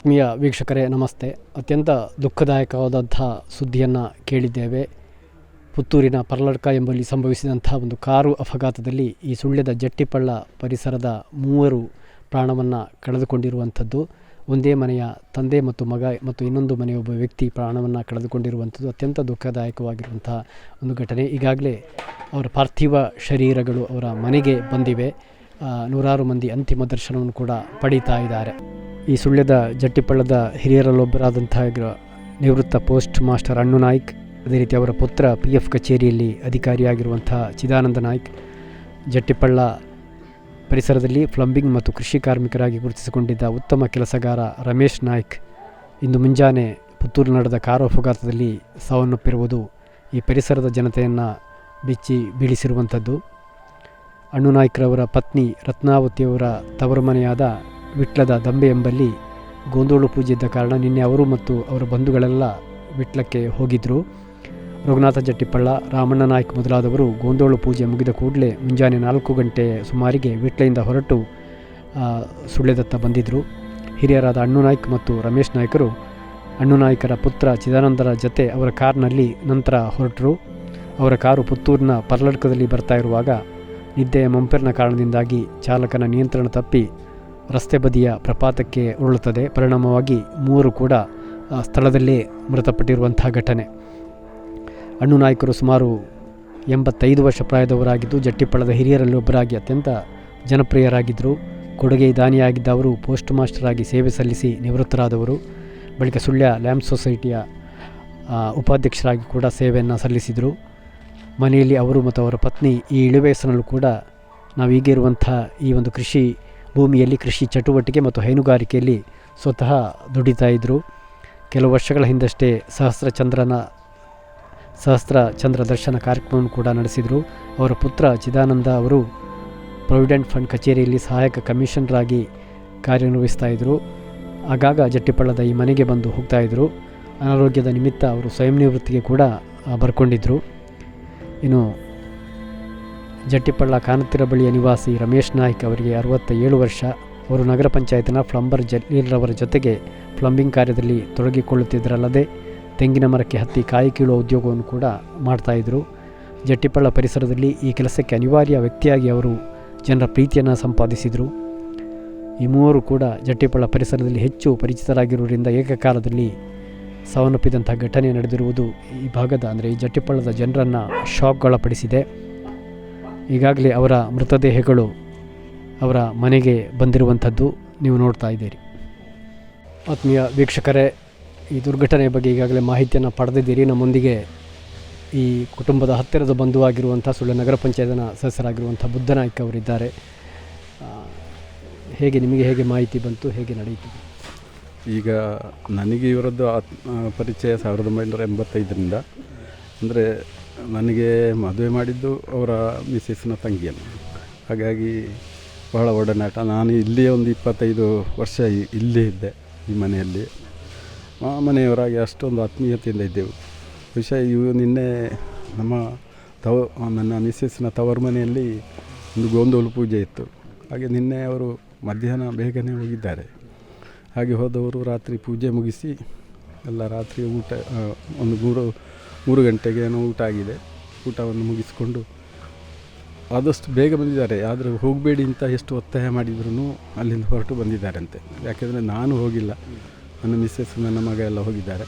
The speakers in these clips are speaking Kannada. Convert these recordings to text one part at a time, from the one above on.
ಆತ್ಮೀಯ ವೀಕ್ಷಕರೇ, ನಮಸ್ತೆ. ಅತ್ಯಂತ ದುಃಖದಾಯಕವಾದಂಥ ಸುದ್ದಿಯನ್ನು ಕೇಳಿದ್ದೇವೆ. ಪುತ್ತೂರಿನ ಪರ್ಲಡ್ಕ ಎಂಬಲ್ಲಿ ಸಂಭವಿಸಿದಂಥ ಒಂದು ಕಾರು ಅಪಘಾತದಲ್ಲಿ ಈ ಸುಳ್ಯದ ಜಟ್ಟಿಪಳ್ಳ ಪರಿಸರದ ಮೂವರು ಪ್ರಾಣವನ್ನು ಕಳೆದುಕೊಂಡಿರುವಂಥದ್ದು. ಒಂದೇ ಮನೆಯ ತಂದೆ ಮತ್ತು ಮಗ ಮತ್ತು ಇನ್ನೊಂದು ಮನೆಯ ಒಬ್ಬ ವ್ಯಕ್ತಿ ಪ್ರಾಣವನ್ನು ಕಳೆದುಕೊಂಡಿರುವಂಥದ್ದು ಅತ್ಯಂತ ದುಃಖದಾಯಕವಾಗಿರುವಂತಹ ಒಂದು ಘಟನೆ. ಈಗಾಗಲೇ ಅವರ ಪಾರ್ಥಿವ ಶರೀರಗಳು ಅವರ ಮನೆಗೆ ಬಂದಿವೆ. ನೂರಾರು ಮಂದಿ ಅಂತಿಮ ದರ್ಶನವನ್ನು ಕೂಡ ಪಡೀತಾ ಇದ್ದಾರೆ. ಈ ಸುಳ್ಯದ ಜಟ್ಟಿಪಳ್ಳದ ಹಿರಿಯರಲ್ಲೊಬ್ಬರಾದಂತಹ ನಿವೃತ್ತ ಪೋಸ್ಟ್ ಮಾಸ್ಟರ್ ಅಣ್ಣು ನಾಯ್ಕ್, ಅದೇ ರೀತಿ ಅವರ ಪುತ್ರ ಪಿ ಎಫ್ ಕಚೇರಿಯಲ್ಲಿ ಅಧಿಕಾರಿಯಾಗಿರುವಂಥ ಚಿದಾನಂದ ನಾಯ್ಕ್, ಜಟ್ಟಿಪಳ್ಳ ಪರಿಸರದಲ್ಲಿ ಪ್ಲಂಬಿಂಗ್ ಮತ್ತು ಕೃಷಿ ಕಾರ್ಮಿಕರಾಗಿ ಗುರುತಿಸಿಕೊಂಡಿದ್ದ ಉತ್ತಮ ಕೆಲಸಗಾರ ರಮೇಶ್ ನಾಯ್ಕ್ ಇಂದು ಮುಂಜಾನೆ ಪುತ್ತೂರು ನಡೆದ ಕಾರು ಅಪಘಾತದಲ್ಲಿ ಸಾವನ್ನಪ್ಪಿರುವುದು ಈ ಪರಿಸರದ ಜನತೆಯನ್ನು ಬಿಚ್ಚಿ ಬೀಳಿಸಿರುವಂಥದ್ದು. ಅಣ್ಣು ನಾಯ್ಕರವರ ಪತ್ನಿ ರತ್ನಾವತಿಯವರ ತವರು ಮನೆಯಾದ ವಿಟ್ಲದ ದಂಬೆ ಎಂಬಲ್ಲಿ ಗೋಂದೋಳು ಪೂಜೆ ಇದ್ದ ಕಾರಣ ನಿನ್ನೆ ಅವರು ಮತ್ತು ಅವರ ಬಂಧುಗಳೆಲ್ಲ ವಿಟ್ಲಕ್ಕೆ ಹೋಗಿದ್ದರು ರಘುನಾಥ ಜಟ್ಟಿಪಳ್ಳ ರಾಮಣ್ಣ ನಾಯ್ಕ್ ಮೊದಲಾದವರು ಗೋಂದೋಳು ಪೂಜೆ ಮುಗಿದ ಕೂಡಲೇ ಮುಂಜಾನೆ ನಾಲ್ಕು ಗಂಟೆ ಸುಮಾರಿಗೆ ವಿಟ್ಲೆಯಿಂದ ಹೊರಟು ಸುಳ್ಳೆದತ್ತ ಬಂದಿದ್ದರು ಹಿರಿಯರಾದ ಅಣ್ಣು ನಾಯ್ಕ್ ಮತ್ತು ರಮೇಶ್ ನಾಯ್ಕರು ಅಣ್ಣು ನಾಯ್ಕರ ಪುತ್ರ ಚಿದಾನಂದರ ಜತೆ ಅವರ ಕಾರ್ನಲ್ಲಿ ನಂತರ ಹೊರಟರು. ಅವರ ಕಾರು ಪುತ್ತೂರಿನ ಪರ್ಲಡ್ಕದಲ್ಲಿ ಬರ್ತಾ ಇರುವಾಗ ನಿದ್ದೆಯ ಮಂಪೆರ್ನ ಕಾರಣದಿಂದಾಗಿ ಚಾಲಕನ ನಿಯಂತ್ರಣ ತಪ್ಪಿ ರಸ್ತೆ ಬದಿಯ ಪ್ರಪಾತಕ್ಕೆ ಉರುಳುತ್ತದೆ. ಪರಿಣಾಮವಾಗಿ ಮೂವರು ಕೂಡ ಸ್ಥಳದಲ್ಲೇ ಮೃತಪಟ್ಟಿರುವಂಥ ಘಟನೆ. ಅಣ್ಣು ನಾಯಕರು ಸುಮಾರು ಎಂಬತ್ತೈದು ವರ್ಷ ಪ್ರಾಯದವರಾಗಿದ್ದು ಜಟ್ಟಿಪ್ಪಳದ ಹಿರಿಯರಲ್ಲಿ ಒಬ್ಬರಾಗಿ ಅತ್ಯಂತ ಜನಪ್ರಿಯರಾಗಿದ್ದರು. ಕೊಡುಗೆ ದಾನಿಯಾಗಿದ್ದ ಅವರು ಪೋಸ್ಟ್ ಮಾಸ್ಟರ್ ಆಗಿ ಸೇವೆ ಸಲ್ಲಿಸಿ ನಿವೃತ್ತರಾದವರು. ಬಳಿಕ ಸುಳ್ಯ ಲ್ಯಾಂಪ್ ಸೊಸೈಟಿಯ ಉಪಾಧ್ಯಕ್ಷರಾಗಿ ಕೂಡ ಸೇವೆಯನ್ನು ಸಲ್ಲಿಸಿದರು. ಮನೆಯಲ್ಲಿ ಅವರು ಮತ್ತು ಅವರ ಪತ್ನಿ ಈ ಇಳಿವಯಸ್ಸಿನಲ್ಲೂ ಕೂಡ ನಾವು ಈಗಿರುವಂಥ ಈ ಒಂದು ಕೃಷಿ ಭೂಮಿಯಲ್ಲಿ ಕೃಷಿ ಚಟುವಟಿಕೆ ಮತ್ತು ಹೈನುಗಾರಿಕೆಯಲ್ಲಿ ಸ್ವತಃ ದುಡಿತಾ ಇದ್ದರು ಕೆಲವು ವರ್ಷಗಳ ಹಿಂದಷ್ಟೇ ಸಹಸ್ರ ಚಂದ್ರನ, ಸಹಸ್ರ ಚಂದ್ರ ದರ್ಶನ ಕಾರ್ಯಕ್ರಮವನ್ನು ಕೂಡ ನಡೆಸಿದರು. ಅವರ ಪುತ್ರ ಚಿದಾನಂದ ಅವರು ಪ್ರೊವಿಡೆಂಟ್ ಫಂಡ್ ಕಚೇರಿಯಲ್ಲಿ ಸಹಾಯಕ ಕಮಿಷನರ್ ಆಗಿ ಕಾರ್ಯನಿರ್ವಹಿಸ್ತಾ ಇದ್ದರು ಆಗಾಗ ಜಟ್ಟಿಪಳ್ಳದ ಈ ಮನೆಗೆ ಬಂದು ಹೋಗ್ತಾ ಇದ್ದರು ಅನಾರೋಗ್ಯದ ನಿಮಿತ್ತ ಅವರು ಸ್ವಯಂ ನಿವೃತ್ತಿಗೆ ಕೂಡ ಬರ್ಕೊಂಡಿದ್ದರು ಇನ್ನು ಜಟ್ಟಿಪಳ್ಳ ಕಾನತ್ತಿರ ಬಳಿಯ ನಿವಾಸಿ ರಮೇಶ್ ನಾಯ್ಕ್ ಅವರಿಗೆ ಅರವತ್ತ ಏಳು ವರ್ಷ. ಅವರು ನಗರ ಪಂಚಾಯತ್ನ ಪ್ಲಂಬರ್ ಜಲೀಲ್ರವರ ಜೊತೆಗೆ ಪ್ಲಂಬಿಂಗ್ ಕಾರ್ಯದಲ್ಲಿ ತೊಡಗಿಕೊಳ್ಳುತ್ತಿದ್ದರಲ್ಲದೆ ತೆಂಗಿನ ಮರಕ್ಕೆ ಹತ್ತಿ ಕಾಯಿ ಕೀಳುವ ಉದ್ಯೋಗವನ್ನು ಕೂಡ ಮಾಡ್ತಾಯಿದ್ರು ಜಟ್ಟಿಪಳ್ಳ ಪರಿಸರದಲ್ಲಿ ಈ ಕೆಲಸಕ್ಕೆ ಅನಿವಾರ್ಯ ವ್ಯಕ್ತಿಯಾಗಿ ಅವರು ಜನರ ಪ್ರೀತಿಯನ್ನು ಸಂಪಾದಿಸಿದರು. ಈ ಮೂವರು ಕೂಡ ಜಟ್ಟಿಪಳ್ಳ ಪರಿಸರದಲ್ಲಿ ಹೆಚ್ಚು ಪರಿಚಿತರಾಗಿರುವುದರಿಂದ ಏಕಕಾಲದಲ್ಲಿ ಸಾವನ್ನಪ್ಪಿದಂಥ ಘಟನೆ ನಡೆದಿರುವುದು ಈ ಭಾಗದ, ಅಂದರೆ ಈ ಜಟ್ಟಿಪಳ್ಳದ ಜನರನ್ನು ಶಾಕ್ಗೊಳಪಡಿಸಿದೆ ಈಗಾಗಲೇ ಅವರ ಮೃತದೇಹಗಳು ಅವರ ಮನೆಗೆ ಬಂದಿರುವಂಥದ್ದು ನೀವು ನೋಡ್ತಾ ಇದ್ದೀರಿ. ಆತ್ಮೀಯ ವೀಕ್ಷಕರೇ, ಈ ದುರ್ಘಟನೆಯ ಬಗ್ಗೆ ಈಗಾಗಲೇ ಮಾಹಿತಿಯನ್ನು ಪಡೆದಿದ್ದೀರಿ. ನಮ್ಮೊಂದಿಗೆ ಈ ಕುಟುಂಬದ ಹತ್ತಿರದ ಬಂಧುವಾಗಿರುವಂಥ ಸುಳ್ಳು ನಗರ ಪಂಚಾಯತ್ನ ಸದಸ್ಯರಾಗಿರುವಂಥ ಬುದ್ಧನಾಯ್ಕ ಅವರಿದ್ದಾರೆ. ಹೇಗೆ ನಿಮಗೆ ಹೇಗೆ ಮಾಹಿತಿ ಬಂತು, ಹೇಗೆ ನಡೆಯಿತು? ಈಗ ನನಗೆ ಇವರದ್ದು ಆತ್ಮ, ಪರಿಚಯ ಸಾವಿರದ ಒಂಬೈನೂರ ಎಂಬತ್ತೈದರಿಂದ, ಅಂದರೆ ನನಗೆ ಮದುವೆ ಮಾಡಿದ್ದು ಅವರ ಮಿಸ್ಸಸ್ನ ತಂಗಿಯನ್ನು ಹಾಗಾಗಿ ಬಹಳ ಒಡನಾಟ. ನಾನು ಇಲ್ಲಿಯೇ ಒಂದು ಇಪ್ಪತ್ತೈದು ವರ್ಷ ಇಲ್ಲೇ ಇದ್ದೆ ಈ ಮನೆಯಲ್ಲಿ. ಮನೆಯವರಾಗಿ ಅಷ್ಟೊಂದು ಆತ್ಮೀಯತೆಯಿಂದ ಇದ್ದೆವು. ವಿಷಯ ಇವು ನಿನ್ನೆ ನಮ್ಮ ತವ, ನನ್ನ ಮಿಸ್ಸಸ್ನ ತವರು ಮನೆಯಲ್ಲಿ ಒಂದು ಗೋಂದೋಲು ಪೂಜೆ ಇತ್ತು. ಹಾಗೆ ನಿನ್ನೆ ಅವರು ಮಧ್ಯಾಹ್ನ ಬೇಗನೆ ಹೋಗಿದ್ದಾರೆ. ಹಾಗೆ ಹೋದವರು ರಾತ್ರಿ ಪೂಜೆ ಮುಗಿಸಿ, ಎಲ್ಲ ರಾತ್ರಿ ಊಟ ಒಂದು ಮೂರು ಮೂರು ಗಂಟೆಗೆ ಏನೋ ಊಟ ಆಗಿದೆ. ಊಟವನ್ನು ಮುಗಿಸಿಕೊಂಡು ಆದಷ್ಟು ಬೇಗ ಬಂದಿದ್ದಾರೆ. ಆದರೆ ಹೋಗಬೇಡಿ ಅಂತ ಎಷ್ಟು ಒತ್ತಾಯ ಮಾಡಿದ್ರು ಅಲ್ಲಿಂದ ಹೊರಟು ಬಂದಿದ್ದಾರಂತೆ. ಯಾಕೆಂದರೆ ನಾನು ಹೋಗಿಲ್ಲ. ನನ್ನ ಮಿಸ್ಸೆಸ್, ನನ್ನ ಮಗ ಎಲ್ಲ ಹೋಗಿದ್ದಾರೆ.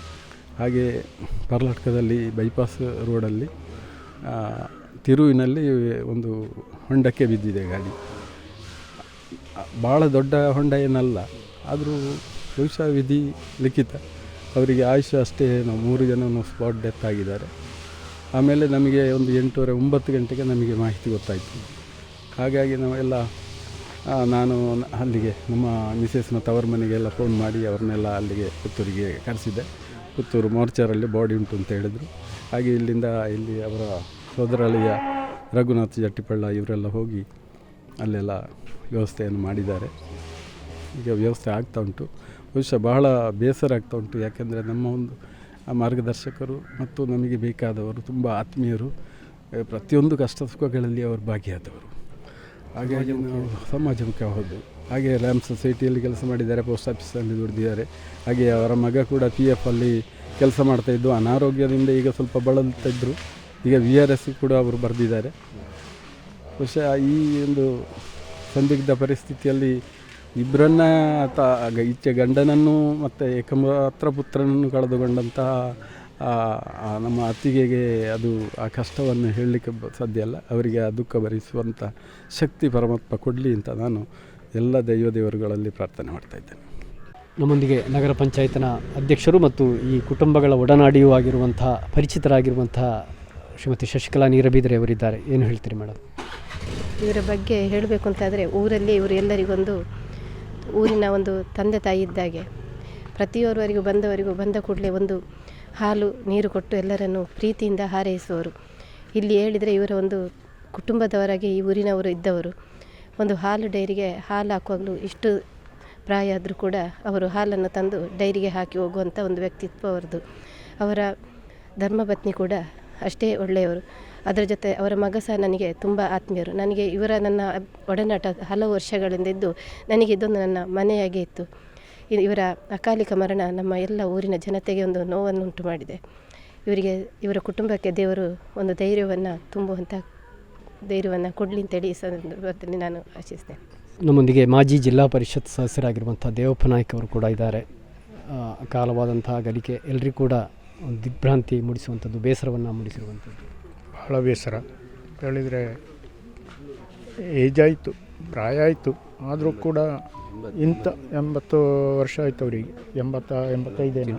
ಹಾಗೆ ಕರ್ನಾಟಕದಲ್ಲಿ ಬೈಪಾಸ್ ರೋಡಲ್ಲಿ ತಿರುವಿನಲ್ಲಿ ಒಂದು ಹೊಂಡಕ್ಕೆ ಬಿದ್ದಿದೆ ಗಾಡಿ. ಭಾಳ ದೊಡ್ಡ ಹೊಂಡ ಏನಲ್ಲ, ಆದರೂ ಬಹುಶಃ ವಿಧಿ ಲಿಖಿತ. ಅವರಿಗೆ ಆಯುಷ್ಯ ಅಷ್ಟೇ, ನಾವು ಮೂರು ಜನ ಸ್ಪಾಟ್ ಡೆತ್ ಆಗಿದ್ದಾರೆ. ಆಮೇಲೆ ನಮಗೆ ಒಂದು ಎಂಟೂವರೆ, ಒಂಬತ್ತು ಗಂಟೆಗೆ ನಮಗೆ ಮಾಹಿತಿ ಗೊತ್ತಾಯಿತು. ಹಾಗಾಗಿ ನಾವೆಲ್ಲ ನಾನು ಅಲ್ಲಿಗೆ, ನಮ್ಮ ಮಿಸೆಸ್ನ ತವರ ಮನೆಗೆಲ್ಲ ಫೋನ್ ಮಾಡಿ ಅವ್ರನ್ನೆಲ್ಲ ಅಲ್ಲಿಗೆ ಪುತ್ತೂರಿಗೆ ಕರೆಸಿದ್ದೆ. ಪುತ್ತೂರು ಮೋರ್ಚರಲ್ಲಿ ಬಾಡಿ ಉಂಟು ಅಂತ ಹೇಳಿದರು. ಹಾಗೆ ಇಲ್ಲಿಂದ ಇಲ್ಲಿ ಅವರ ಸೋದರಳಿಯ ರಘುನಾಥ್ ಜಟ್ಟಿಪಳ್ಳ ಇವರೆಲ್ಲ ಹೋಗಿ ಅಲ್ಲೆಲ್ಲ ವ್ಯವಸ್ಥೆಯನ್ನು ಮಾಡಿದ್ದಾರೆ. ಈಗ ವ್ಯವಸ್ಥೆ ಆಗ್ತಾ ಉಂಟು. ಬಹುಶಃ ಬಹಳ ಬೇಸರ ಆಗ್ತಾ ಉಂಟು. ಯಾಕೆಂದರೆ ನಮ್ಮ ಒಂದು ಮಾರ್ಗದರ್ಶಕರು ಮತ್ತು ನಮಗೆ ಬೇಕಾದವರು ತುಂಬ ಆತ್ಮೀಯರು ಪ್ರತಿಯೊಂದು ಕಷ್ಟ ಸುಖಗಳಲ್ಲಿ ಅವರು ಭಾಗಿಯಾದವರು. ಹಾಗಾಗಿ ನಾವು ಸಮಾಜಮುಖಿ ಹೌದು. ಹಾಗೆ ರ್ಯಾಮ್ ಸೊಸೈಟಿಯಲ್ಲಿ ಕೆಲಸ ಮಾಡಿದ್ದಾರೆ ಪೋಸ್ಟ್ ಆಫೀಸಲ್ಲಿ ದುಡಿದಿದ್ದಾರೆ. ಹಾಗೆ ಅವರ ಮಗ ಕೂಡ ಪಿ ಎಫ್ ಅಲ್ಲಿ ಕೆಲಸ ಮಾಡ್ತಾಯಿದ್ದು ಅನಾರೋಗ್ಯದಿಂದ ಈಗ ಸ್ವಲ್ಪ ಬಳಲ್ತಾ ಇದ್ದರು ಈಗ ವಿ ಆರ್ ಎಸ್ ಕೂಡ ಅವರು ಬರೆದಿದ್ದಾರೆ. ಬಹುಶಃ ಈ ಒಂದು ಸಂದಿಗ್ಧ ಪರಿಸ್ಥಿತಿಯಲ್ಲಿ ಇಬ್ಬರನ್ನ ತ ಗಂಡನನ್ನು ಮತ್ತು ಏಕಮಾತ್ರ ಪುತ್ರನನ್ನು ಕಳೆದುಕೊಂಡಂತಹ ನಮ್ಮ ಅತ್ತಿಗೆಗೆ ಅದು ಆ ಕಷ್ಟವನ್ನು ಹೇಳಲಿಕ್ಕೆ ಬ- ಸಾಧ್ಯ ಅಲ್ಲ ಅವರಿಗೆ ಆ ದುಃಖ ಭರಿಸುವಂಥ ಶಕ್ತಿ ಪರಮಾತ್ಮ ಕೊಡಲಿ ಅಂತ ನಾನು ಎಲ್ಲ ದೈವ ದೇವರುಗಳಲ್ಲಿ ಪ್ರಾರ್ಥನೆ ಮಾಡ್ತಾ ಇದ್ದೇನೆ. ನಮ್ಮೊಂದಿಗೆ ನಗರ ಪಂಚಾಯತ್ನ ಅಧ್ಯಕ್ಷರು ಮತ್ತು ಈ ಕುಟುಂಬಗಳ ಒಡನಾಡಿಯೂ ಆಗಿರುವಂಥ ಪರಿಚಿತರಾಗಿರುವಂಥ ಶ್ರೀಮತಿ ಶಶಿಕಲಾ ನೀರಬೀದ್ರೆ ಅವರಿದ್ದಾರೆ. ಏನು ಹೇಳ್ತೀರಿ ಮೇಡಮ್? ಇದರ ಬಗ್ಗೆ ಹೇಳಬೇಕು ಅಂತಾದರೆ ಊರಲ್ಲಿ ಇವರು ಎಲ್ಲರಿಗೊಂದು ಊರಿನ ಒಂದು ತಂದೆ ತಾಯಿ ಇದ್ದಾಗೆ, ಪ್ರತಿಯೊರ್ವರಿಗೂ ಬಂದವರಿಗೂ ಬಂದ ಕೂಡಲೇ ಒಂದು ಹಾಲು, ನೀರು ಕೊಟ್ಟು ಎಲ್ಲರನ್ನು ಪ್ರೀತಿಯಿಂದ ಹಾರೈಸುವರು. ಇಲ್ಲಿ ಹೇಳಿದರೆ ಇವರ ಒಂದು ಕುಟುಂಬದವರಾಗಿ ಈ ಊರಿನವರು ಇದ್ದವರು. ಒಂದು ಹಾಲು ಡೈರಿಗೆ ಹಾಲು ಹಾಕುವಾಗಲೂ ಇಷ್ಟು ಪ್ರಾಯ ಆದರೂ ಕೂಡ ಅವರು ಹಾಲನ್ನು ತಂದು ಡೈರಿಗೆ ಹಾಕಿ ಹೋಗುವಂಥ ಒಂದು ವ್ಯಕ್ತಿತ್ವ ಅವರದು. ಅವರ ಧರ್ಮಪತ್ನಿ ಕೂಡ ಅಷ್ಟೇ ಒಳ್ಳೆಯವರು. ಅದರ ಜೊತೆ ಅವರ ಮಗ ಸಹ ನನಗೆ ತುಂಬ ಆತ್ಮೀಯರು. ನನಗೆ ಇವರ ನನ್ನ ಒಡನಾಟ ಹಲವು ವರ್ಷಗಳಿಂದ ಇದ್ದು ನನಗೆ ಇದೊಂದು ನನ್ನ ಮನೆಯಾಗಿ ಇತ್ತು. ಇವರ ಅಕಾಲಿಕ ಮರಣ ನಮ್ಮ ಎಲ್ಲ ಊರಿನ ಜನತೆಗೆ ಒಂದು ನೋವನ್ನು ಉಂಟು ಮಾಡಿದೆ. ಇವರಿಗೆ, ಇವರ ಕುಟುಂಬಕ್ಕೆ ದೇವರು ಒಂದು ಧೈರ್ಯವನ್ನು ತುಂಬುವಂಥ ಧೈರ್ಯವನ್ನು ಕೊಡಲಿ ಅಂತೇಳಿ ಈ ಸಂದರ್ಭದಲ್ಲಿ ನಾನು ಆಶಿಸ್ತೇನೆ. ನಮ್ಮೊಂದಿಗೆ ಮಾಜಿ ಜಿಲ್ಲಾ ಪರಿಷತ್ ಸದಸ್ಯರಾಗಿರುವಂಥ ದೇವಪ್ಪ ನಾಯ್ಕ ಅವರು ಕೂಡ ಇದ್ದಾರೆ. ಅಕಾಲವಾದಂತಹ ಗಲಿಕೆ ಎಲ್ಲರಿಗೂ ಕೂಡ ಒಂದು ದಿಗ್ಭ್ರಾಂತಿ ಮೂಡಿಸುವಂಥದ್ದು, ಬೇಸರವನ್ನು ಮೂಡಿಸಿರುವಂಥದ್ದು. ಭಾಳ ಬೇಸರ ಹೇಳಿದರೆ ಏಜ್ ಆಯಿತು ಪ್ರಾಯ ಆಯಿತು ಆದರೂ ಕೂಡ ಇಂಥ ಎಂಬತ್ತು ವರ್ಷ ಆಯಿತು ಅವರಿಗೆ, ಎಂಬತ್ತ, ಎಂಬತ್ತೈದೇನು.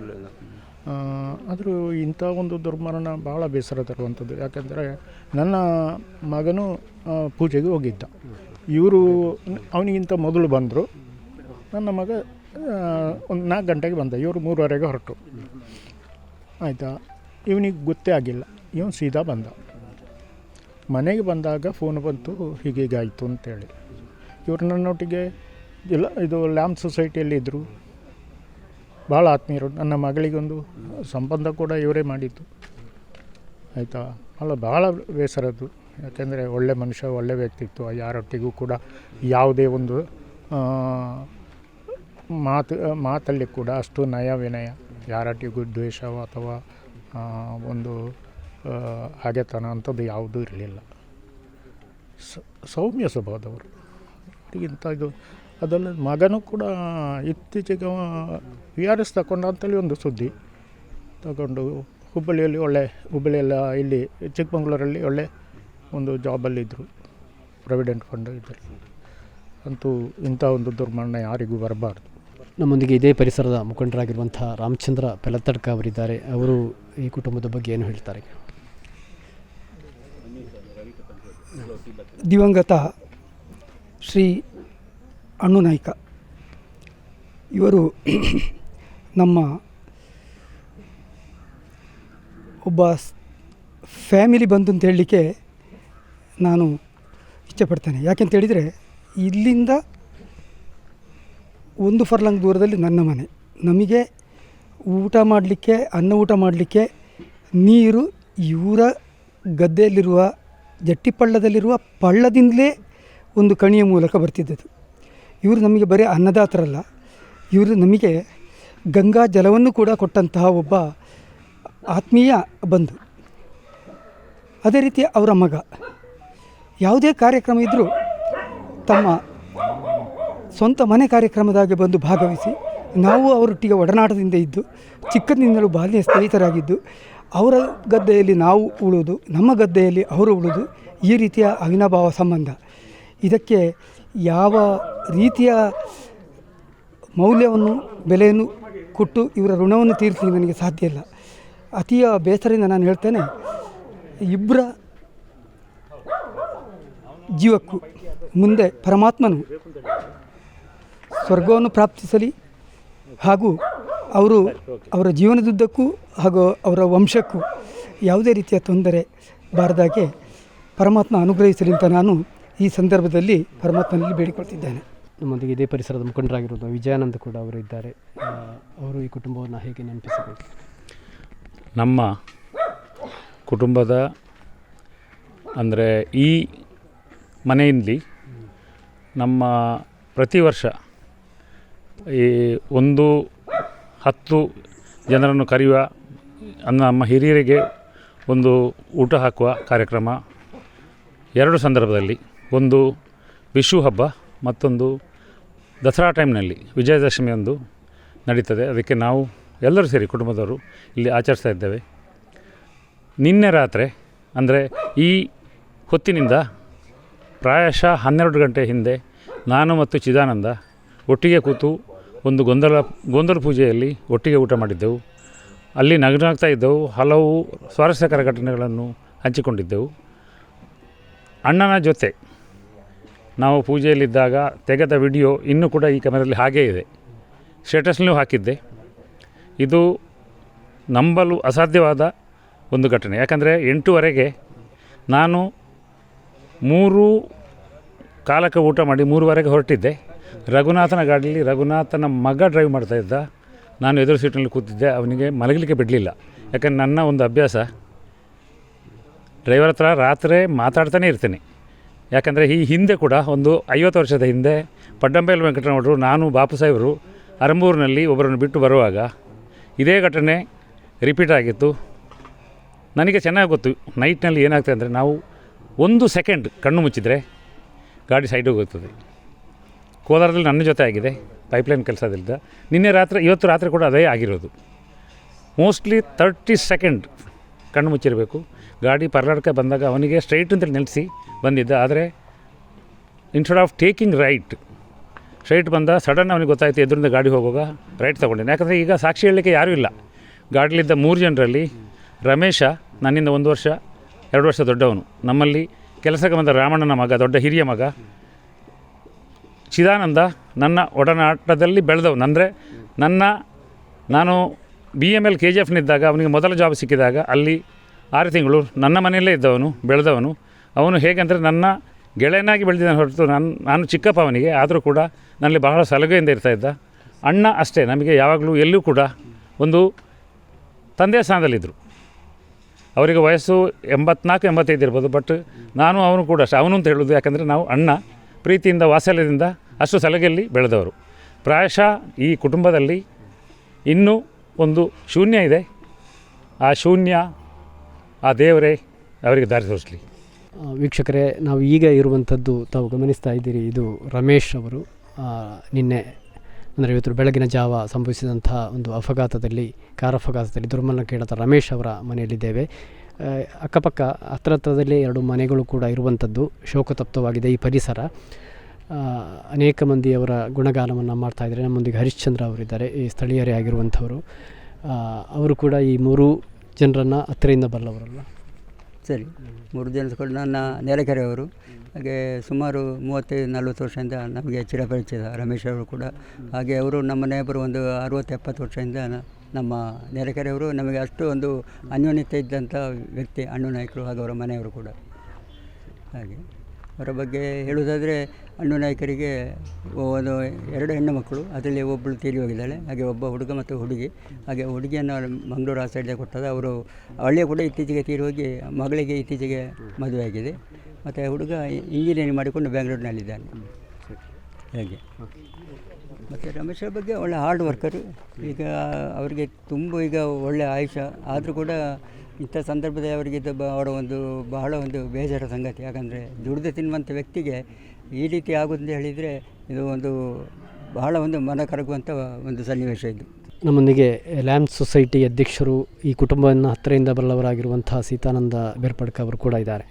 ಆದರೂ ಇಂಥ ಒಂದು ದುರ್ಮರಣ ಭಾಳ ಬೇಸರ ತರುವಂಥದ್ದು. ಯಾಕೆಂದರೆ ನನ್ನ ಮಗನು ಪೂಜೆಗೆ ಹೋಗಿದ್ದ. ಇವರು ಅವನಿಗಿಂತ ಮೊದಲು ಬಂದರು. ನನ್ನ ಮಗ ಒಂದು ನಾಲ್ಕು ಗಂಟೆಗೆ ಬಂದ. ಇವರು ಮೂರುವರೆಗೆ ಹೊರಟು. ಆಯಿತಾ? ಇವನಿಗೆ ಗೊತ್ತೇ ಆಗಿಲ್ಲ. ಇವನು ಸೀದಾ ಬಂದ. ಮನೆಗೆ ಬಂದಾಗ ಫೋನ್ ಬಂತು ಹೀಗೀಗಾಯಿತು ಅಂತೇಳಿ. ಇವರು ನನ್ನೊಟ್ಟಿಗೆ ಇಲ್ಲ, ಇದು ಲ್ಯಾಮ್ ಸೊಸೈಟಿಯಲ್ಲಿ ಇದ್ದರು ಭಾಳ ಆತ್ಮೀಯರು. ನನ್ನ ಮಗಳಿಗೊಂದು ಸಂಬಂಧ ಕೂಡ ಇವರೇ ಮಾಡಿದ್ದು. ಆಯಿತಾ? ಅಲ್ಲ, ಭಾಳ ಬೇಸರದ್ದು. ಯಾಕೆಂದರೆ ಒಳ್ಳೆ ಮನುಷ್ಯ, ಒಳ್ಳೆ ವ್ಯಕ್ತಿತ್ವ, ಯಾರೊಟ್ಟಿಗೂ ಕೂಡ ಯಾವುದೇ ಒಂದು ಮಾತು, ಮಾತಲ್ಲಿ ಕೂಡ ಅಷ್ಟು ನಯ ವಿನಯ ಯಾರೊಟ್ಟಿಗೂ ದ್ವೇಷ ಅಥವಾ ಒಂದು ಹಾಗೆತನ ಅಂಥದ್ದು ಯಾವುದೂ ಇರಲಿಲ್ಲ. ಸೌಮ್ಯ ಸ್ವಭಾವದವರು ಅವರಿಗಿಂತ ಇದು ಅದಲ್ಲ ಮಗನೂ ಕೂಡ ಇತ್ತೀಚೆಗೆ ವಿ ಆರ್ ಎಸ್ ತಗೊಂಡ ಅಂತೇಳಿ ಒಂದು ಸುದ್ದಿ ತಗೊಂಡು ಹುಬ್ಬಳ್ಳಿಯಲ್ಲಿ ಒಳ್ಳೆ, ಹುಬ್ಬಳ್ಳಿಯೆಲ್ಲ ಇಲ್ಲಿ ಚಿಕ್ಕಮಂಗ್ಳೂರಲ್ಲಿ ಒಳ್ಳೆ ಒಂದು ಜಾಬಲ್ಲಿದ್ದರು. ಪ್ರಾವಿಡೆಂಟ್ ಫಂಡ್ ಇದ್ದರು ಅಂತೂ ಇಂಥ ಒಂದು ದುರ್ಮರಣ ಯಾರಿಗೂ ಬರಬಾರ್ದು. ನಮ್ಮೊಂದಿಗೆ ಇದೇ ಪರಿಸರದ ಮುಖಂಡರಾಗಿರುವಂಥ ರಾಮಚಂದ್ರ ಪೆಲತಡ್ಕ ಅವರಿದ್ದಾರೆ. ಅವರು ಈ ಕುಟುಂಬದ ಬಗ್ಗೆ ಏನು ಹೇಳ್ತಾರೆ? ದಿವಂಗತ ಶ್ರೀ ಅಣ್ಣು ನಾಯ್ಕ. ಇವರು ನಮ್ಮ ಒಬ್ಬ ಫ್ಯಾಮಿಲಿ ಬಂಧು ಅಂತ ಹೇಳಲಿಕ್ಕೆ ನಾನು ಇಷ್ಟಪಡ್ತೇನೆ. ಯಾಕೆಂತ ಹೇಳಿದರೆ ಇಲ್ಲಿಂದ ಒಂದು ಫರ್ಲಾಂಗ್ ದೂರದಲ್ಲಿ ನನ್ನ ಮನೆ. ನಮಗೆ ಊಟ ಮಾಡಲಿಕ್ಕೆ, ಅನ್ನ ಊಟ ಮಾಡಲಿಕ್ಕೆ ನೀರು, ಇವರ ಗದ್ದೆಯಲ್ಲಿರುವ ಜಟ್ಟಿಪಳ್ಳದಲ್ಲಿರುವ ಪಳ್ಳದಿಂದಲೇ ಒಂದು ಕಣಿಯ ಮೂಲಕ ಬರ್ತಿದ್ದದು ಇವರು ನಮಗೆ ಬರೀ ಅನ್ನದಾತರಲ್ಲ. ಇವರು ನಮಗೆ ಗಂಗಾ ಜಲವನ್ನು ಕೂಡ ಕೊಟ್ಟಂತಹ ಒಬ್ಬ ಆತ್ಮೀಯ ಬಂಧು. ಅದೇ ರೀತಿ ಅವರ ಮಗ. ಯಾವುದೇ ಕಾರ್ಯಕ್ರಮ ಇದ್ದರೂ ತಮ್ಮ ಸ್ವಂತ ಮನೆ ಕಾರ್ಯಕ್ರಮದಾಗೆ ಬಂದು ಭಾಗವಹಿಸಿ ನಾವು ಅವರೊಟ್ಟಿಗೆ ಒಡನಾಟದಿಂದ ಇದ್ದು, ಚಿಕ್ಕಂದಿನಿಂದಲೂ ಬಾಲ್ಯ ಸ್ನೇಹಿತರಾಗಿದ್ದು ಅವರ ಗದ್ದೆಯಲ್ಲಿ ನಾವು ಉಳುವುದು ನಮ್ಮ ಗದ್ದೆಯಲ್ಲಿ ಅವರು ಉಳುವುದು ಈ ರೀತಿಯ ಅವಿನಾಭಾವ ಸಂಬಂಧ. ಇದಕ್ಕೆ ಯಾವ ರೀತಿಯ ಮೌಲ್ಯವನ್ನು, ಬೆಲೆಯನ್ನು ಕೊಟ್ಟು ಇವರ ಋಣವನ್ನು ತೀರಿಸಲಿಕ್ಕೆ ನನಗೆ ಸಾಧ್ಯ ಇಲ್ಲ. ಅತಿಯ ಬೇಸರದಿಂದ ನಾನು ಹೇಳ್ತೇನೆ ಇಬ್ಬರ ಜೀವಕ್ಕೂ ಮುಂದೆ ಪರಮಾತ್ಮನು ಸ್ವರ್ಗವನ್ನು ಪ್ರಾಪ್ತಿಸಲಿ ಹಾಗೂ ಅವರು ಅವರ ಜೀವನದುದ್ದಕ್ಕೂ ಹಾಗೂ ಅವರ ವಂಶಕ್ಕೂ ಯಾವುದೇ ರೀತಿಯ ತೊಂದರೆ ಬಾರದಾಗೆ ಪರಮಾತ್ಮ ಅನುಗ್ರಹಿಸಲಿ ಅಂತ ನಾನು ಈ ಸಂದರ್ಭದಲ್ಲಿ ಪರಮಾತ್ಮನಲ್ಲಿ ಬೇಡಿಕೊಳ್ತಿದ್ದೇನೆ. ನಮ್ಮೊಂದಿಗೆ ಇದೇ ಪರಿಸರದ ಮುಖಂಡರಾಗಿರುವುದು ವಿಜಯಾನಂದ ಕೂಡ ಅವರು ಇದ್ದಾರೆ. ಅವರು ಈ ಕುಟುಂಬವನ್ನು ಹೇಗೆ ನೆನಪಿಸಬೇಕು? ನಮ್ಮ ಕುಟುಂಬದ ಅಂದರೆ ಈ ಮನೆಯಲ್ಲಿ ನಮ್ಮ ಪ್ರತಿ ವರ್ಷ ಈ ಒಂದು ಹತ್ತು ಜನರನ್ನು ಕರೆಯುವ ನಮ್ಮ ಹಿರಿಯರಿಗೆ ಒಂದು ಊಟ ಹಾಕುವ ಕಾರ್ಯಕ್ರಮ. ಎರಡು ಸಂದರ್ಭದಲ್ಲಿ ಒಂದು ವಿಷು ಹಬ್ಬ, ಮತ್ತೊಂದು ದಸರಾ ಟೈಮ್ನಲ್ಲಿ ವಿಜಯದಶಮಿ ಒಂದು ನಡೀತದೆ. ಅದಕ್ಕೆ ನಾವು ಎಲ್ಲರೂ ಸೇರಿ ಕುಟುಂಬದವರು ಇಲ್ಲಿ ಆಚರಿಸ್ತಾ ಇದ್ದೇವೆ. ನಿನ್ನೆ ರಾತ್ರಿ, ಅಂದರೆ ಈ ಹೊತ್ತಿನಿಂದ ಪ್ರಾಯಶಃ ಹನ್ನೆರಡು ಗಂಟೆ ಹಿಂದೆ ನಾನು ಮತ್ತು ಚಿದಾನಂದ ಒಟ್ಟಿಗೆ ಕೂತು ಒಂದು ಗೊಂದಲ ಗೊಂದಲ ಪೂಜೆಯಲ್ಲಿ ಒಟ್ಟಿಗೆ ಊಟ ಮಾಡಿದ್ದೆವು. ಅಲ್ಲಿ ನಗನಾಗ್ತಾ ಇದ್ದೆವು, ಹಲವು ಸ್ವಾರಸ್ಯಕರ ಘಟನೆಗಳನ್ನು ಹಂಚಿಕೊಂಡಿದ್ದೆವು. ಅಣ್ಣನ ಜೊತೆ ನಾವು ಪೂಜೆಯಲ್ಲಿದ್ದಾಗ ತೆಗೆದ ವಿಡಿಯೋ ಇನ್ನೂ ಕೂಡ ಈ ಕ್ಯಾಮರಲ್ಲಿ ಹಾಗೇ ಇದೆ. ಸ್ಟೇಟಸ್ನಲ್ಲೂ ಹಾಕಿದ್ದೆ. ಇದು ನಂಬಲು ಅಸಾಧ್ಯವಾದ ಒಂದು ಘಟನೆ. ಯಾಕಂದರೆ ಎಂಟುವರೆಗೆ ನಾನು ಮೂರು ಕಾಲಕ್ಕೆ ಊಟ ಮಾಡಿ ಮೂರುವರೆಗೆ ಹೊರಟಿದ್ದೆ. ರಘುನಾಥನ ಗಾಡಿಯಲ್ಲಿ ರಘುನಾಥನ ಮಗ ಡ್ರೈವ್ ಮಾಡ್ತಾ ಇದ್ದ. ನಾನು ಎದುರು ಸೀಟ್ನಲ್ಲಿ ಕೂತಿದ್ದೆ. ಅವನಿಗೆ ಮಲಗಲಿಕ್ಕೆ ಬಿಡಲಿಲ್ಲ. ಯಾಕಂದ್ರೆ ನನ್ನ ಒಂದು ಅಭ್ಯಾಸ ಡ್ರೈವರ್ ಹತ್ರ ರಾತ್ರಿ ಮಾತಾಡ್ತಾನೆ ಇರ್ತೀನಿ. ಯಾಕಂದರೆ ಈ ಹಿಂದೆ ಕೂಡ ಒಂದು ಐವತ್ತು ವರ್ಷದ ಹಿಂದೆ ಪಡ್ಡಂಬೈಲ್ ವೆಂಕಟರಮಣರು ನಾನು ಬಾಪು ಸಾಹೇಬರು ಅರಂಬೂರಿನಲ್ಲಿ ಒಬ್ಬರನ್ನು ಬಿಟ್ಟು ಬರುವಾಗ ಇದೇ ಘಟನೆ ರಿಪೀಟ್ ಆಗಿತ್ತು. ನನಗೆ ಚೆನ್ನಾಗಿ ಗೊತ್ತು ನೈಟ್ನಲ್ಲಿ ಏನಾಗ್ತದೆ ಅಂದರೆ ನಾವು ಒಂದು ಸೆಕೆಂಡ್ ಕಣ್ಣು ಮುಚ್ಚಿದರೆ ಗಾಡಿ ಸೈಡ್ ಹೋಗುತ್ತದೆ ಕೋಲಾರದಲ್ಲಿ ನನ್ನ ಜೊತೆ ಆಗಿದೆ ಪೈಪ್ಲೈನ್ ಕೆಲಸದಿಂದ ನಿನ್ನೆ ರಾತ್ರಿ, ಇವತ್ತು ರಾತ್ರಿ ಕೂಡ ಅದೇ ಆಗಿರೋದು. ಮೋಸ್ಟ್ಲಿ ತರ್ಟಿ ಸೆಕೆಂಡ್ ಕಣ್ಣು ಮುಚ್ಚಿರಬೇಕು. ಗಾಡಿ ಪರ್ಲಾಡ್ಕ ಬಂದಾಗ ಅವನಿಗೆ ಸ್ಟ್ರೈಟ್ ಅಂತೇಳಿ ನಿಲ್ಲಿಸಿ ಬಂದಿದ್ದ. ಆದರೆ instead of taking right straight ಬಂದ ಸಡನ್ ಅವನಿಗೆ ಗೊತ್ತಾಯಿತು ಎದುರಿಂದ ಗಾಡಿ ಹೋಗುವಾಗ ರೈಟ್ ತೊಗೊಂಡಿದ್ದೆ. ಯಾಕಂದರೆ ಈಗ ಸಾಕ್ಷಿ ಹೇಳಲಿಕ್ಕೆ ಯಾರೂ ಇಲ್ಲ. ಗಾಡಿಲಿದ್ದ ಮೂರು ಜನರಲ್ಲಿ ರಮೇಶ, ನನ್ನಿಂದ ಒಂದು ವರ್ಷ, ಎರಡು ವರ್ಷ ದೊಡ್ಡವನು. ನಮ್ಮಲ್ಲಿ ಕೆಲಸಕ್ಕೆ ಬಂದ ರಾಮಣ್ಣನ ಮಗ, ದೊಡ್ಡ ಹಿರಿಯ ಮಗ ಚಿದಾನಂದ ನನ್ನ ಒಡನಾಟದಲ್ಲಿ ಬೆಳೆದವನು. ಅಂದರೆ ನನ್ನ, ನಾನು B M L K G ಎಫ್ನಿದ್ದಾಗ ಅವನಿಗೆ ಮೊದಲ ಜಾಬ್ ಸಿಕ್ಕಿದಾಗ ಅಲ್ಲಿ ಆರು ತಿಂಗಳು ನನ್ನ ಮನೆಯಲ್ಲೇ ಇದ್ದವನು, ಬೆಳೆದವನು. ಅವನು ಹೇಗೆಂದರೆ ನನ್ನ ಗೆಳೆಯನಾಗಿ ಬೆಳೆದಿದ್ದಾನೆ ಹೊರತು ನಾನು ನಾನು ಚಿಕ್ಕಪ್ಪ ಅವನಿಗೆ, ಆದರೂ ಕೂಡ ನನ್ನಲ್ಲಿ ಬಹಳ ಸಲಗೆಯಿಂದ ಇರ್ತಾ ಇದ್ದ. ಅಣ್ಣ ಅಷ್ಟೇ, ನಮಗೆ ಯಾವಾಗಲೂ ಎಲ್ಲೂ ಕೂಡ ಒಂದು ತಂದೆಯ ಸ್ಥಾನದಲ್ಲಿದ್ದರು. ಅವರಿಗೆ ವಯಸ್ಸು ಎಂಬತ್ನಾಲ್ಕು, ಎಂಬತ್ತೈದು ಇರ್ಬೋದು, ಬಟ್ ನಾನು ಅವನು ಕೂಡ ಅಷ್ಟೇ. ಅವನು ಅಂತ ಹೇಳೋದು ಯಾಕಂದರೆ ನಾವು ಅಣ್ಣ, ಪ್ರೀತಿಯಿಂದ, ವಾತ್ಸಲ್ಯದಿಂದ ಅಷ್ಟು ಸಲಗೆಯಲ್ಲಿ ಬೆಳೆದವರು. ಪ್ರಾಯಶಃ ಈ ಕುಟುಂಬದಲ್ಲಿ ಇನ್ನೂ ಒಂದು ಶೂನ್ಯ ಇದೆ. ಆ ಶೂನ್ಯ, ಆ ದೇವರೇ ಅವರಿಗೆ ದಾರಿ ತೋರಿಸಲಿ. ವೀಕ್ಷಕರೇ, ನಾವು ಈಗ ಇರುವಂಥದ್ದು ತಾವು ಗಮನಿಸ್ತಾ ಇದ್ದೀರಿ, ಇದು ರಮೇಶ್ ಅವರು. ನಿನ್ನೆ ಅಂದರೆ ಇವತ್ತು ಬೆಳಗಿನ ಜಾವ ಸಂಭವಿಸಿದಂಥ ಒಂದು ಅಪಘಾತದಲ್ಲಿ, ಕಾರ್ ಅಪಘಾತದಲ್ಲಿ ದುರ್ಮರಣ ಕೇಳದ ರಮೇಶ್ ಅವರ ಮನೆಯಲ್ಲಿದ್ದೇವೆ. ಅಕ್ಕಪಕ್ಕ ಹತ್ರ ಹತ್ರದಲ್ಲೇ ಎರಡು ಮನೆಗಳು ಕೂಡ ಇರುವಂಥದ್ದು, ಶೋಕತಪ್ತವಾಗಿದೆ ಈ ಪರಿಸರ. ಅನೇಕ ಮಂದಿಯವರ ಗುಣಗಾನವನ್ನು ಮಾಡ್ತಾ ಇದ್ದಾರೆ. ನಮ್ಮೊಂದಿಗೆ ಹರಿಶ್ಚಂದ್ರ ಅವರಿದ್ದಾರೆ, ಈ ಸ್ಥಳೀಯರೇ ಆಗಿರುವಂಥವರು. ಅವರು ಕೂಡ ಈ ಮೂರು ಜನರನ್ನು ಹತ್ತಿರದಿಂದ ಬಲ್ಲವರಲ್ಲ ಸರಿ. ಮೂರು ಜನ ಕೂಡ ನನ್ನ ನೆರೆಕೆರೆಯವರು ಹಾಗೆ ಸುಮಾರು ಮೂವತ್ತೈದು, ನಲ್ವತ್ತು ವರ್ಷದಿಂದ ನಮಗೆ ಚಿರಪರಿಚಿತ ರಮೇಶ್ ಅವರು ಕೂಡ. ಹಾಗೆ ಅವರು ನಮ್ಮ ನೇಬರು ಒಂದು ಅರುವತ್ತು, ಎಪ್ಪತ್ತು ವರ್ಷದಿಂದ ನಮ್ಮ ನೆರೆಕೆರೆಯವರು ನಮಗೆ ಅಷ್ಟು ಒಂದು ಅನ್ಯೋನ್ಯತೆ ಇದ್ದಂಥ ವ್ಯಕ್ತಿ, ಅಣ್ಣು ನಾಯಕರು ಹಾಗೂ ಅವರ ಮನೆಯವರು ಕೂಡ. ಹಾಗೆ. ಅವರ ಬಗ್ಗೆ ಹೇಳುವುದಾದರೆ ಅಣ್ಣು ನಾಯಕರಿಗೆ ಒಂದು ಎರಡು ಹೆಣ್ಣು ಮಕ್ಕಳು, ಅದರಲ್ಲಿ ಒಬ್ಬಳು ತೀರಿ ಹೋಗಿದ್ದಾಳೆ, ಹಾಗೆ ಒಬ್ಬ ಹುಡುಗ ಮತ್ತು ಹುಡುಗಿ. ಹಾಗೆ ಹುಡುಗಿಯನ್ನು ಮಂಗಳೂರು ಆ ಸೈಡ್ಗೆ ಕೊಟ್ಟದ್ದು. ಅವರು ಹಳ್ಳಿಯ ಕೂಡ ಇತ್ತೀಚೆಗೆ ತೀರಿ ಹೋಗಿ ಮಗಳಿಗೆ ಇತ್ತೀಚೆಗೆ ಮದುವೆ ಆಗಿದೆ. ಮತ್ತು ಹುಡುಗ ಇಂಜಿನಿಯರಿಂಗ್ ಮಾಡಿಕೊಂಡು ಬೆಂಗಳೂರಿನಲ್ಲಿದ್ದಾನೆ ಹಾಗೆ. ಮತ್ತು ರಮೇಶ್ ಅವ್ರ ಬಗ್ಗೆ ಒಳ್ಳೆ ಹಾರ್ಡ್ ವರ್ಕರು ಈಗ ಅವರಿಗೆ ತುಂಬ ಈಗ ಒಳ್ಳೆ ಆಯುಷ ಆದರೂ ಕೂಡ ಇಂಥ ಸಂದರ್ಭದಲ್ಲಿ ಅವರಿಗೆ ಇದು ಬ- ಅವರ ಒಂದು ಬಹಳ ಒಂದು ಬೇಜಾರ ಸಂಗತಿ. ಯಾಕಂದರೆ ದುಡಿದು ತಿನ್ನುವಂಥ ವ್ಯಕ್ತಿಗೆ ಈ ರೀತಿ ಆಗೋದು ಹೇಳಿದರೆ ಇದು ಒಂದು ಬಹಳ ಒಂದು ಮನ ಕರಗುವಂಥ ಒಂದು ಸನ್ನಿವೇಶ ಇದು. ನಮ್ಮೊಂದಿಗೆ ಲ್ಯಾಂಡ್ ಸೊಸೈಟಿ ಅಧ್ಯಕ್ಷರು ಈ ಕುಟುಂಬವನ್ನು ಹತ್ತಿರದಿಂದ ಬಲ್ಲವರಾಗಿರುವಂತಹ ಸೀತಾನಂದ ಬೇರ್ಪಡ್ಕ ಅವರು ಕೂಡ ಇದ್ದಾರೆ.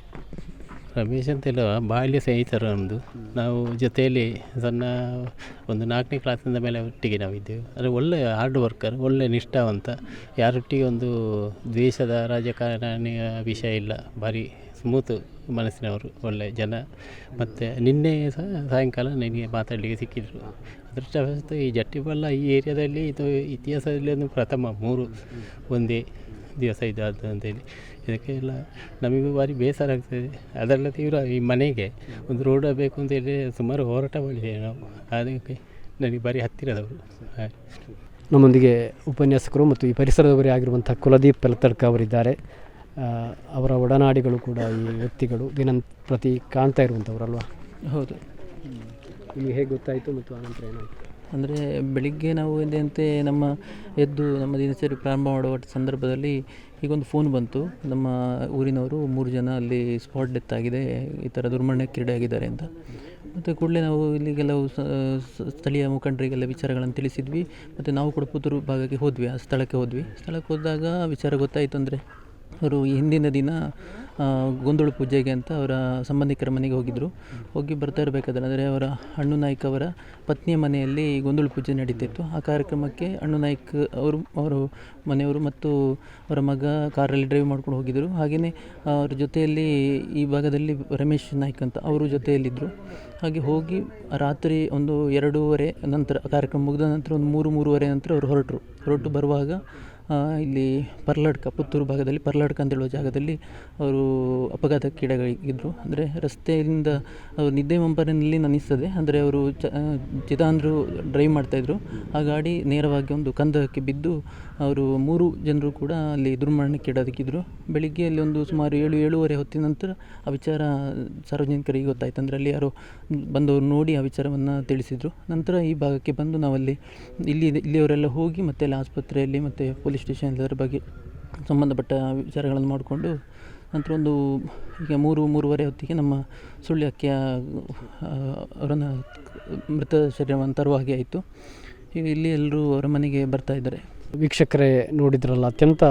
ರಮೇಶ್ ಅಂತೆಲ್ಲ ಬಾಲ್ಯ ಸ್ನೇಹಿತರು ನಮ್ಮದು ನಾವು ಜೊತೆಯಲ್ಲಿ ಸಣ್ಣ ಒಂದು ನಾಲ್ಕನೇ ಕ್ಲಾಸಿಂದ ಮೇಲೆ ಒಟ್ಟಿಗೆ ನಾವಿದ್ದೆವು. ಅಂದರೆ ಒಳ್ಳೆ ಹಾರ್ಡ್ ವರ್ಕರ್ ಒಳ್ಳೆ ನಿಷ್ಠಾವಂತ. ಯಾರೊಟ್ಟಿಗೆ ಒಂದು ದ್ವೇಷದ ರಾಜಕಾರಣಿಯ ವಿಷಯ ಇಲ್ಲ. ಭಾರಿ ಸ್ಮೂತ್ ಮನಸ್ಸಿನವರು ಒಳ್ಳೆ ಜನ. ಮತ್ತು ನಿನ್ನೆ ಸಹ ಸಾಯಂಕಾಲ ನನಗೆ ಮಾತಾಡಲಿಕ್ಕೆ ಸಿಕ್ಕಿದ್ರು. ಅದೃಷ್ಟ ಈ ಜಟ್ಟಿಬಲ್ಲ ಈ ಏರಿಯಾದಲ್ಲಿ ಇದು ಇತಿಹಾಸದಲ್ಲಿ ಒಂದು ಪ್ರಥಮ ಮೂರು ಒಂದೇ ದಿವಸ ಇದಾದ ಅಂತೇಳಿ ಇದಕ್ಕೆಲ್ಲ ನಮಗೂ ಭಾರಿ ಬೇಸರ ಆಗ್ತದೆ. ಅದೆಲ್ಲ ತೀವ್ರ ಈ ಮನೆಗೆ ಒಂದು ರೋಡ್ ಬೇಕು ಅಂತೇಳಿ ಸುಮಾರು ಹೋರಾಟ ಮಾಡಿದ್ದೇವೆ ನಾವು. ಅದಕ್ಕೆ ನನಗೆ ಭಾರಿ ಹತ್ತಿರದವರು. ನಮ್ಮೊಂದಿಗೆ ಉಪನ್ಯಾಸಕರು ಮತ್ತು ಈ ಪರಿಸರದವರೇ ಆಗಿರುವಂಥ ಕುಲದೀಪ್ ಪೆಲತಡ್ಕ ಅವರಿದ್ದಾರೆ. ಅವರ ಒಡನಾಡಿಗಳು ಕೂಡ ಈ ವ್ಯಕ್ತಿಗಳು ದಿನ ಪ್ರತಿ ಕಾಣ್ತಾ ಇರುವಂಥವ್ರಲ್ವಾ ಹೌದು. ನಿಮಗೆ ಹೇಗೆ ಗೊತ್ತಾಯಿತು ಮತ್ತು ಆನಂತರ ಏನಾಯಿತು? ಅಂದರೆ ಬೆಳಿಗ್ಗೆ ನಾವು ಎಂದಂತೆ ನಮ್ಮ ಎದ್ದು ನಮ್ಮ ದಿನಚರಿ ಪ್ರಾರಂಭ ಮಾಡುವ ಸಂದರ್ಭದಲ್ಲಿ ಹೀಗೊಂದು ಫೋನ್ ಬಂತು. ನಮ್ಮ ಊರಿನವರು ಮೂರು ಜನ ಅಲ್ಲಿ ಸ್ಪಾಟ್ ಡೆತ್ ಆಗಿದೆ. ಈ ಥರ ದುರ್ಮರಣಕ್ಕೀಡಾಗಿದ್ದಾರೆ ಅಂತ. ಮತ್ತು ಕೂಡಲೇ ನಾವು ಇಲ್ಲಿ ಕೆಲವು ಸ್ಥಳೀಯ ಮುಖಂಡರಿಗೆಲ್ಲ ವಿಚಾರಗಳನ್ನು ತಿಳಿಸಿದ್ವಿ. ಮತ್ತು ನಾವು ಕೂಡ ಪುತ್ತೂರು ಭಾಗಕ್ಕೆ ಹೋದ್ವಿ. ಆ ಸ್ಥಳಕ್ಕೆ ಹೋದ್ವಿ. ಸ್ಥಳಕ್ಕೆ ಹೋದಾಗ ವಿಚಾರ ಗೊತ್ತಾಯಿತು ಅಂದರೆ ಅವರು ಹಿಂದಿನ ದಿನ ಗೊಂದಳು ಪೂಜೆಗೆ ಅಂತ ಅವರ ಸಂಬಂಧಿಕರ ಮನೆಗೆ ಹೋಗಿದ್ದರು ಹೋಗಿ ಬರ್ತಾ ಇರಬೇಕಾದ್ರೆ, ಅಂದರೆ ಅವರ ಅಣ್ಣು ನಾಯ್ಕ ಅವರ ಪತ್ನಿಯ ಮನೆಯಲ್ಲಿ ಗೊಂದಳು ಪೂಜೆ ನಡೀತಿತ್ತು. ಆ ಕಾರ್ಯಕ್ರಮಕ್ಕೆ ಅಣ್ಣು ನಾಯ್ಕ ಅವರು ಅವರು ಮನೆಯವರು ಮತ್ತು ಅವರ ಮಗ ಕಾರಲ್ಲಿ ಡ್ರೈವ್ ಮಾಡ್ಕೊಂಡು ಹೋಗಿದ್ದರು ಹಾಗೆಯೇ ಅವ್ರ ಜೊತೆಯಲ್ಲಿ ಈ ಭಾಗದಲ್ಲಿ ರಮೇಶ್ ನಾಯ್ಕ್ ಅಂತ ಅವರು ಜೊತೆಯಲ್ಲಿದ್ದರು ಹಾಗೆ ಹೋಗಿ ರಾತ್ರಿ ಒಂದು ಎರಡೂವರೆ ನಂತರ ಕಾರ್ಯಕ್ರಮ ಮುಗಿದ ನಂತರ ಒಂದು ಮೂರು, ಮೂರುವರೆ ನಂತರ ಅವರು ಹೊರಟರು. ಹೊರಟು ಬರುವಾಗ ಇಲ್ಲಿ ಪರ್ಲಾಡ್ಕ, ಪುತ್ತೂರು ಭಾಗದಲ್ಲಿ ಪರ್ಲಾಡ್ಕ ಅಂತೇಳುವ ಜಾಗದಲ್ಲಿ ಅವರು ಅಪಘಾತಕ್ಕೀಡಾಗಿದ್ದರು ಅಂದರೆ ರಸ್ತೆಯಿಂದ ಅವರು ನಿದ್ದೆ ಮಂಪರಿನಲ್ಲಿ ನನಿಸ್ತದೆ. ಅಂದರೆ ಅವರು ಚ ಚಿದಾಂದ್ರು ಡ್ರೈವ್ ಮಾಡ್ತಾಯಿದ್ರು. ಆ ಗಾಡಿ ನೇರವಾಗಿ ಒಂದು ಕಂದಕ್ಕೆ ಬಿದ್ದು ಅವರು ಮೂರು ಜನರು ಕೂಡ ಅಲ್ಲಿ ದುರ್ಮರಣಕ್ಕೀಡಾಗಿದ್ದರು ಬೆಳಿಗ್ಗೆ ಅಲ್ಲಿ ಒಂದು ಸುಮಾರು ಏಳು, ಏಳುವರೆ ಹೊತ್ತಿನ ನಂತರ ಆ ವಿಚಾರ ಸಾರ್ವಜನಿಕರಿಗೆ ಗೊತ್ತಾಯ್ತು. ಅಂದರೆ ಅಲ್ಲಿ ಯಾರೋ ಬಂದವರು ನೋಡಿ ಆ ವಿಚಾರವನ್ನು ತಿಳಿಸಿದರು. ನಂತರ ಈ ಭಾಗಕ್ಕೆ ಬಂದು ನಾವಲ್ಲಿ ಇಲ್ಲಿ, ಇಲ್ಲಿಯವರೆಲ್ಲ ಹೋಗಿ ಮತ್ತೆ ಅಲ್ಲಿ ಆಸ್ಪತ್ರೆಯಲ್ಲಿ ಮತ್ತು ಪೊಲೀಸ್ ಸ್ಟೇಷನ್ ಅದರ ಬಗ್ಗೆ ಸಂಬಂಧಪಟ್ಟ ವಿಚಾರಗಳನ್ನು ಮಾಡಿಕೊಂಡು ನಂತರ ಒಂದು ಈಗ ಮೂರು, ಮೂರುವರೆ ಹೊತ್ತಿಗೆ ನಮ್ಮ ಸುಳ್ಯಕ್ಕೆ ಅವರನ್ನು ಮೃತ ಶರೀರವನ್ನು ತರುವ ಹಾಗೆ ಆಯಿತು. ಈಗ ಇಲ್ಲಿ ಎಲ್ಲರೂ ಅವರ ಮನೆಗೆ ಬರ್ತಾ ಇದ್ದಾರೆ. ವೀಕ್ಷಕರೇ, ನೋಡಿದ್ರಲ್ಲ, ಅತ್ಯಂತ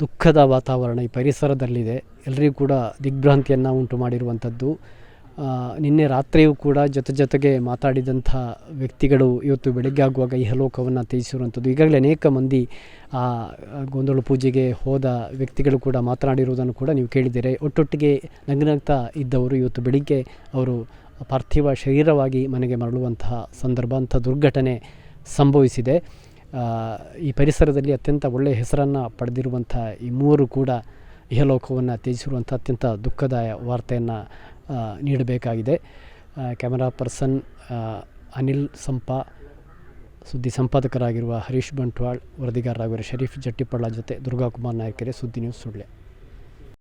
ದುಃಖದ ವಾತಾವರಣ ಈ ಪರಿಸರದಲ್ಲಿದೆ. ಎಲ್ಲರಿಗೂ ಕೂಡ ದಿಗ್ಭ್ರಾಂತಿಯನ್ನು ಉಂಟು ಮಾಡಿರುವಂಥದ್ದು ನಿನ್ನೆ ರಾತ್ರಿಯೂ ಕೂಡ ಜೊತೆ ಜೊತೆಗೆ ಮಾತಾಡಿದಂಥ ವ್ಯಕ್ತಿಗಳು ಇವತ್ತು ಬೆಳಗ್ಗೆ ಆಗುವಾಗ ಇಹಲೋಕವನ್ನು ತ್ಯಜಿಸಿರುವಂಥದ್ದು. ಈಗಾಗಲೇ ಅನೇಕ ಮಂದಿ ಆ ಗೊಂದಳು ಪೂಜೆಗೆ ಹೋದ ವ್ಯಕ್ತಿಗಳು ಕೂಡ ಮಾತನಾಡಿರುವುದನ್ನು ಕೂಡ ನೀವು ಕೇಳಿದ್ದೀರಿ. ಒಟ್ಟೊಟ್ಟಿಗೆ ನಗ್ನಗ್ತಾ ಇದ್ದವರು ಇವತ್ತು ಬೆಳಿಗ್ಗೆ ಅವರು ಪಾರ್ಥಿವ ಶರೀರವಾಗಿ ಮನೆಗೆ ಮರಳುವಂತಹ ಸಂದರ್ಭ, ಅಂಥ ದುರ್ಘಟನೆ ಸಂಭವಿಸಿದೆ. ಈ ಪರಿಸರದಲ್ಲಿ ಅತ್ಯಂತ ಒಳ್ಳೆಯ ಹೆಸರನ್ನು ಪಡೆದಿರುವಂಥ ಈ ಮೂವರು ಕೂಡ ಇಹಲೋಕವನ್ನು ತ್ಯಜಿಸಿರುವಂಥ ಅತ್ಯಂತ ದುಃಖದಾಯ ವಾರ್ತೆಯನ್ನು ನೀಡಬೇಕಾಗಿದೆ. ಕ್ಯಾಮರಾ ಪರ್ಸನ್ ಅನಿಲ್ ಸಂಪ, ಸುದ್ದಿ ಸಂಪಾದಕರಾಗಿರುವ ಹರೀಶ್ ಬಂಟ್ವಾಳ್, ವರದಿಗಾರರಾಗಿರುವ ಶರೀಫ್ ಜಟ್ಟಿಪಳ್ಳ ಜೊತೆ ದುರ್ಗಾಕುಮಾರ್ ನಾಯ್ಕರೆ ಸುದ್ದಿ ನ್ಯೂಸ್ ಸುಳ್ಳೆ.